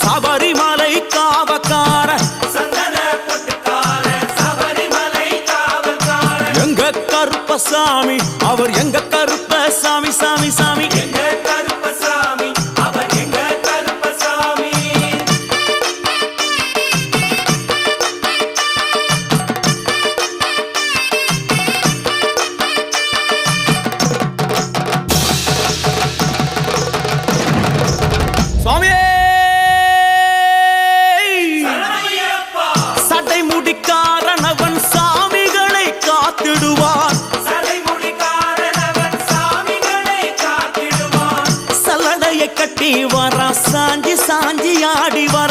சபரிமலை காவக்கார. எங்க கருப்பசாமி அவர் எங்க கருப்ப சாமி சாமி சாமி. சாஞ்சி சாஞ்சி ஆடிவா